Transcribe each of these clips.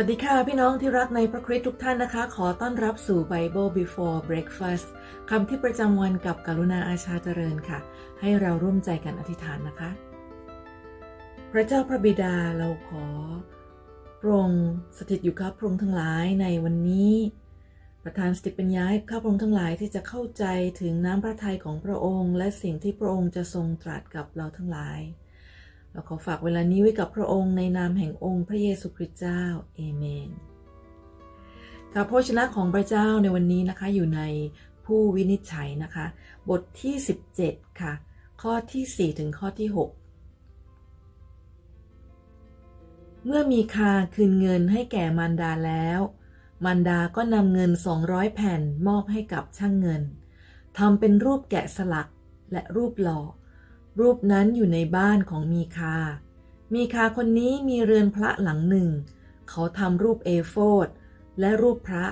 วัสดีค่ะ พี่น้องที่รักในพระคริสต์ทุกท่านนะคะ ขอต้อนรับสู่ Bible Before Breakfast คำที่ประจำวันกับกรุณาอาชาเจริญค่ะ ให้เราร่วมใจกันอธิษฐานนะคะ พระเจ้าพระบิดาเราขอพระองค์สถิตอยู่กับพระองค์ทั้งหลายในวันนี้ ประทานสติปัญญาให้ข้าพระองค์ทั้งหลายที่จะเข้าใจถึงน้ำพระทัยของพระองค์ และสิ่งที่พระองค์จะทรงตรัสกับเราทั้งหลาย เราขอฝากเวลานี้ไว้กับพระองค์ในนามแห่งองค์พระเยซูคริสต์เจ้าเอเมนค่ะพระชนะของพระเจ้าในวันนี้นะคะอยู่ในผู้วินิจฉัยนะคะ บทที่ 17 ค่ะ ข้อที่ 4 ถึงข้อที่ 6 เมื่อมีคาคืนเงินให้แก่มารดาแล้ว มารดาก็นำเงิน 200 แผ่นมอบให้กับช่างเงินทำเป็นรูปแกะสลักและรูปหล่อ รูปนั้นอยู่ในบ้านของมีคา มีคาคนนี้มีเรือนพระหลังหนึ่ง เขาทำรูปเอโฟดและรูปพระ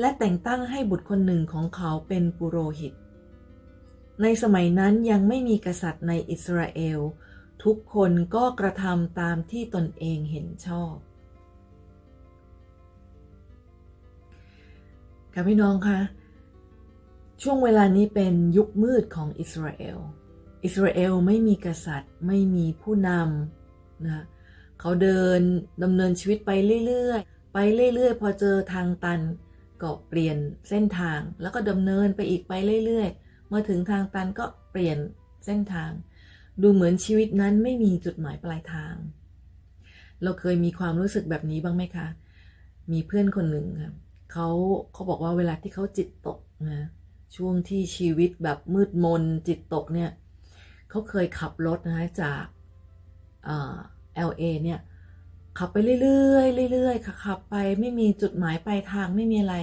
และแต่งตั้งให้บุตรคนหนึ่งของเขาเป็นปุโรหิต ในสมัยนั้นยังไม่มีกษัตริย์ในอิสราเอล ทุกคนก็กระทำตามที่ตนเองเห็นชอบค่ะพี่น้องคะช่วงเวลานี้เป็นยุคมืดของอิสราเอล อิสราเอลไม่มีกษัตริย์ ไม่มีผู้นำนะเขาเดินดำเนินชีวิตไปเรื่อยๆ ไปเรื่อยๆ พอเจอทางตันก็เปลี่ยนเส้นทาง แล้วก็ดำเนินไปอีกไปเรื่อยๆ เมื่อถึงทางตันก็เปลี่ยนเส้นทาง ดูเหมือนชีวิตนั้นไม่มีจุดหมายปลายทาง เราเคยมีความรู้สึกแบบนี้บ้างไหมคะ มีเพื่อนคนหนึ่งครับเขาเขาบอกว่าเวลาที่เขาจิตตกนะช่วงที่ชีวิตแบบมืดมนจิตตกเนี่ย เขาเคยขับรถนะคะจากเอ่อ LA เนี่ยขับไปเรื่อยๆเรื่อยๆค่ะขับไปไม่มีจุดหมายปลายทางไม่มีอะไร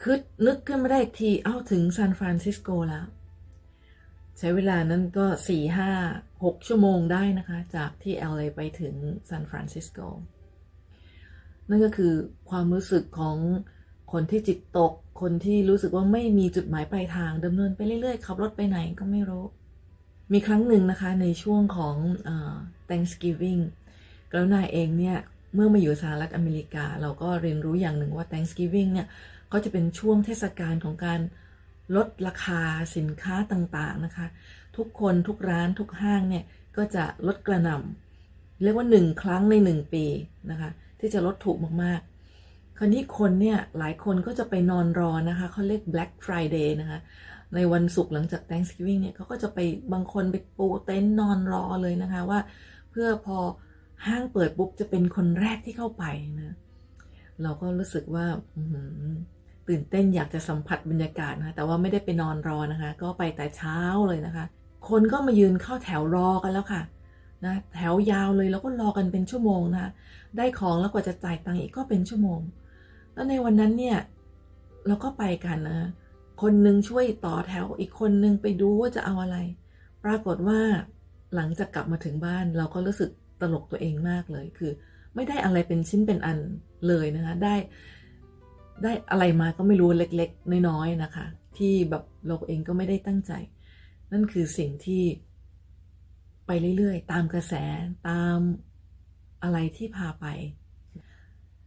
คือนึกขึ้นมาได้อีกทีเอ้าถึงซานฟรานซิสโกแล้ว ใช้เวลานั้นก็สี่ห้าหกชั่วโมงได้นะคะ จากที่ LA ไปถึงซานฟรานซิสโกนั่นก็คือความรู้สึกของคนที่จิตตก คนที่รู้สึกว่าไม่มีจุดหมายปลายทางดำเนินไปเรื่อยๆ ขับรถไปไหนก็ไม่รู้ มีครั้งหนึ่งนะคะในช่วงของอ Thanksgiving กรุณาเองเนี่ย เมื่อมาอยู่สหรัฐอเมริกา เราก็เรียนรู้อย่างหนึ่งว่า Thanksgiving เนี่ย ก็จะเป็นช่วงเทศกาลของการลดราคาสินค้าต่างๆนะคะ ทุกคนทุกร้านทุกห้างเนี่ย ก็จะลดกระหน่ำเรียกว่าหนึ่งครั้งในหนึ่งปีนะคะ ที่จะลดถูกมากๆ คราวนี้คนเนี่ย หลายคนก็จะไปนอนรอนะคะเขาเรียก Black Friday นะคะ ในวันศุกร์หลังจาก Thanksgiving เนี่ยเขาก็จะไปบางคนไปปูเต็นท์นอนรอเลยนะคะว่า เพื่อพอห้างเปิดปุ๊บจะเป็นคนแรกที่เข้าไปนะเราก็รู้สึกว่าตื่นเต้นอยากจะสัมผัสบรรยากาศนะคะแต่ว่าไม่ได้ไปนอนรอนะคะ ก็ไปแต่เช้าเลยนะคะ คนก็มายืนเข้าแถวรอกันแล้วค่ะนะแถวยาวเลยแล้วก็รอกันเป็นชั่วโมงนะคะได้ของแล้วกว่าจะจ่ายตังค์อีกก็เป็นชั่วโมง แล้วในวันนั้นเนี่ยเราก็ไปกันนะ คนหนึ่งช่วยต่อแถวอีกคนหนึ่งไปดูว่าจะเอาอะไร ปรากฏว่าหลังจากกลับมาถึงบ้านเราก็รู้สึกตลกตัวเองมากเลย คือ ไม่ได้อะไรเป็นชิ้นเป็นอันเลยนะคะได้ได้อะไรมาก็ไม่รู้เล็กๆ น้อยๆนะคะ ที่แบบเราเองก็ไม่ได้ตั้งใจ นั่นคือสิ่งที่ไปเรื่อยๆ ตามกระแสตามอะไรที่พาไป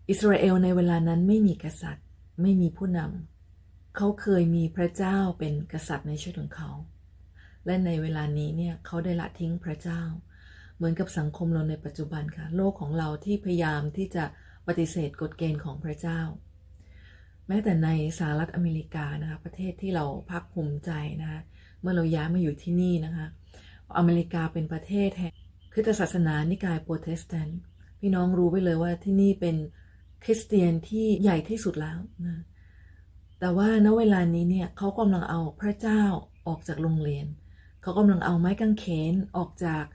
อิสราเอลในเวลานั้นไม่มีกษัตริย์ ไม่มีผู้นำ เขาเคยมีพระเจ้าเป็นกษัตริย์ในชีวิตของเขา และในเวลานี้เนี่ยเขาได้ละทิ้งพระเจ้า เหมือนกับสังคมเราในปัจจุบันค่ะ โลกของเราที่พยายามที่จะปฏิเสธกฎเกณฑ์ของพระเจ้า แม้แต่ในสหรัฐอเมริกานะคะประเทศที่เราภาคภูมิใจนะคะเมื่อเราย้ายมาอยู่ที่นี่นะคะอเมริกาเป็นประเทศแห่งคริสตศาสนานิกายโปรเตสแตนต์พี่น้องรู้ไว้เลยว่าที่นี่เป็นคริสเตียนที่ใหญ่ที่สุดแล้วนะ แต่ว่าณเวลานี้เนี่ยเขากำลังเอาพระเจ้าออกจากโรงเรียน เขากำลังเอาไม้กางเขนออกจาก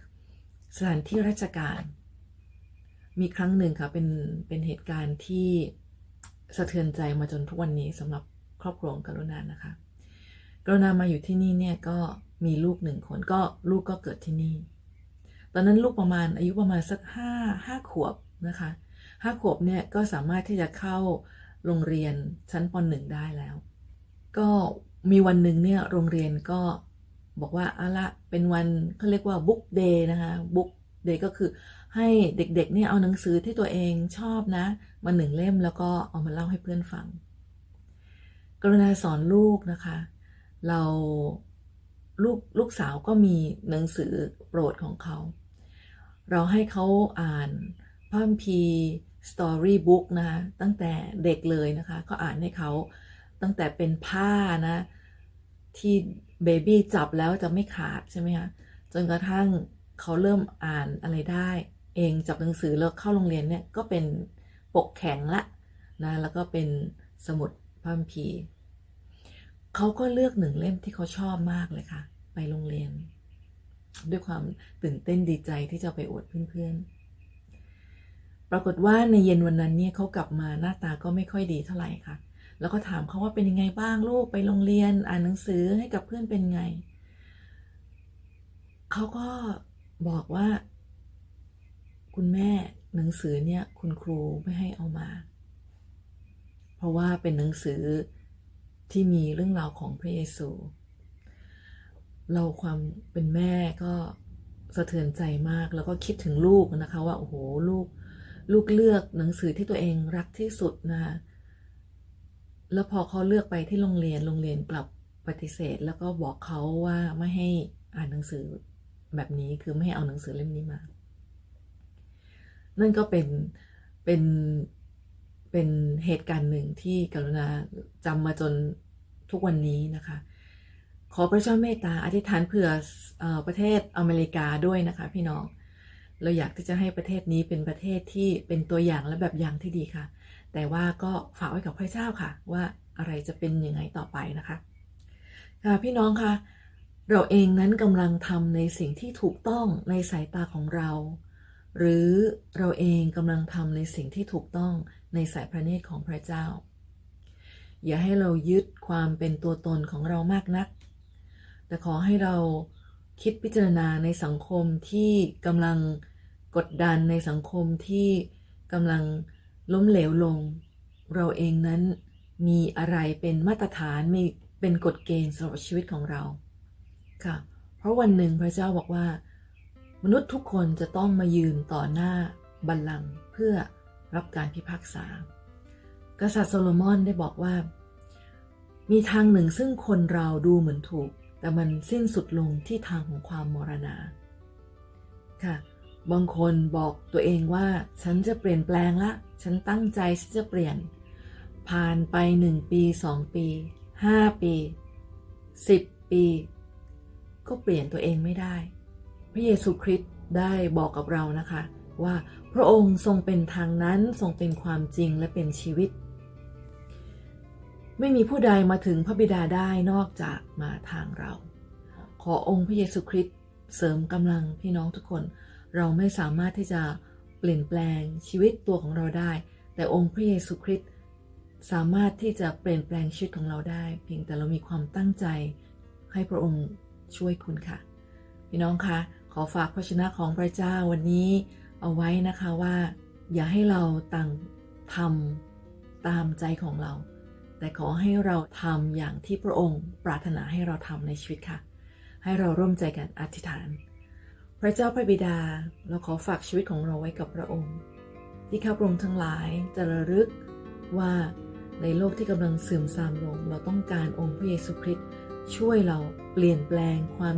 สถานที่ราชการ มีครั้งหนึ่งค่ะเป็นเป็นเหตุการณ์ที่สะเทือนใจมาจนทุกวันนี้สำหรับครอบครัวกรุณานะคะ กรุณามาอยู่ที่นี่เนี่ยก็มีลูกหนึ่งคนก็ลูกก็เกิดที่นี่ ตอนนั้นลูกประมาณอายุประมาณสักห้าห้าขวบนะคะห้าขวบเนี่ยก็สามารถที่จะเข้า โรงเรียนชั้นปหนึ่งได้แล้ว ก็มีวันหนึ่งเนี่ยโรงเรียนก็บอกว่าอะละเป็นวันเขาเรียกว่าบุ๊กเดย์นะคะบุ๊กเดย์ก็คือให้เด็กๆเนี่ยเอาหนังสือที่ตัวเองชอบนะ มาหนึ่งเล่มแล้วก็เอามาเล่าให้เพื่อนฟัง กรุณาสอนลูกนะคะ เราลูกลูกสาวก็มีหนังสือโปรดของเขา เราให้เขาอ่านพระคัมภีร์ สตอรี่บุ๊กนะคะตั้งแต่เด็กเลยนะคะ ก็อ่านให้เขาตั้งแต่เป็นผ้านะ ที่เบบี้จับแล้วจะไม่ขาดใช่ไหมคะจนกระทั่งเขาเริ่มอ่านอะไรได้ เองจับหนังสือแล้วเข้าโรงเรียนเนี่ยก็เป็นปกแข็งละนะแล้วก็เป็นสมุดพระคัมภีร์เขาก็เลือกหนึ่งเล่มที่เขาชอบมากเลยค่ะ ไปโรงเรียน ด้วยความตื่นเต้นดีใจที่จะไปอวดเพื่อนๆ ปรากฏว่าในเย็นวันนั้นเนี่ยเขากลับมาหน้าตาก็ไม่ค่อยดีเท่าไหร่ค่ะ แล้วก็ถามเขาว่าเป็นยังไงบ้างลูกไปโรงเรียนอ่านหนังสือให้กับเพื่อนเป็นไง เขาก็บอกว่า คุณแม่หนังสือเนี่ยคุณครูไม่ให้เอามา เพราะว่าเป็นหนังสือที่มีเรื่องราวของพระเยซู เราความเป็นแม่ก็สะเทือนใจมากแล้วก็คิดถึงลูกนะคะว่าโอ้โหลูก ลูกเลือกหนังสือที่ตัวเองรักที่สุดนะคะแล้วพอเขาเลือกไปที่โรงเรียน โรงเรียนกลับปฏิเสธ แล้วก็บอกเขาว่าไม่ให้อ่านหนังสือแบบนี้คือไม่ให้เอาหนังสือเล่มนี้มา นั่นก็เป็นเป็นเป็นเหตุการณ์หนึ่งที่กรุณาจำมาจนทุกวันนี้นะคะ ขอพระเจ้าเมตตาอธิษฐานเผื่ออประเทศอเมริกาด้วยนะคะพี่น้อง เราอยากที่จะให้ประเทศนี้เป็นประเทศที่เป็นตัวอย่างและแบบอย่างที่ดีค่ะ แต่ว่าก็ฝากไว้กับพระเจ้าค่ะ ว่าอะไรจะเป็นยังไงต่อไปนะคะค่ะพี่น้องคะเราเองนั้นกำลังทำในสิ่งที่ถูกต้องในสายตาของเรา หรือเราเองกำลังทำในสิ่งที่ถูกต้องในสายพระเนตรของพระเจ้า อย่าให้เรายึดความเป็นตัวตนของเรามากนัก แต่ขอให้เราคิดพิจารณาในสังคมที่กำลัง กดดันในสังคมที่กำลังล้มเหลวลง เราเองนั้นมีอะไรเป็นมาตรฐานมีเป็นกฎเกณฑ์สำหรับชีวิตของเราค่ะ เพราะวันหนึ่งพระเจ้าบอกว่า มนุษย์ทุกคนจะต้องมายืนต่อหน้าบัลลังก์เพื่อรับการพิพากษา กษัตริย์โซโลมอนได้บอกว่า มีทางหนึ่งซึ่งคนเราดูเหมือนถูก แต่มันสิ้นสุดลงที่ทางของความมรณาค่ะ บางคนบอกตัวเองว่า ฉันจะเปลี่ยนแปลงละ ฉันตั้งใจฉันจะเปลี่ยน ผ่านไปหนึ่งปีสองปีห้าปีสิบปี ก็เปลี่ยนตัวเองไม่ได้ พระเยซูคริสต์ได้บอกกับเรานะคะ ว่าพระองค์ทรงเป็นทางนั้นทรงเป็นความจริงและเป็นชีวิต ไม่มีผู้ใดมาถึงพระบิดาได้นอกจากมาทางเรา ขอองค์พระเยซูคริสต์เสริมกำลังพี่น้องทุกคน เราไม่สามารถที่จะเปลี่ยนแปลงชีวิตตัวของเราได้ แต่องค์พระเยซูคริสต์สามารถที่จะเปลี่ยนแปลงชีวิตของเราได้ เพียงแต่เรามีความตั้งใจให้พระองค์ช่วยคุณค่ะ พี่น้องคะขอฝากพระชนะของพระเจ้าวันนี้เอาไว้นะคะว่า อย่าให้เราต่างทำตามใจของเรา แต่ขอให้เราทำอย่างที่พระองค์ปรารถนาให้เราทำในชีวิตค่ะ ให้เราร่วมใจกันอธิษฐาน พระเจ้าพระบิดาเราขอฝากชีวิตของเราไว้กับพระองค์ ที่ข้าพระองค์ทั้งหลายจะระลึกว่าในโลกที่กำลังเสื่อมทรามลง เราต้องการองค์พระเยซูคริสต์ช่วยเราเปลี่ยนแปลงความ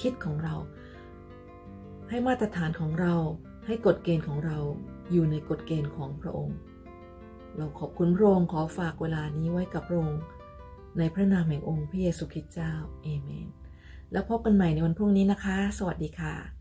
คิดของเรา ให้มาตรฐานของเราให้กฎเกณฑ์ของเราอยู่ในกฎเกณฑ์ของพระองค์ เราขอบคุณพระองค์ขอฝากเวลานี้ไว้กับพระองค์ในพระนามแห่งองค์พระเยซูคริสต์เจ้าเอเมน แล้วพบกันใหม่ในวันพรุ่งนี้นะคะ สวัสดีค่ะ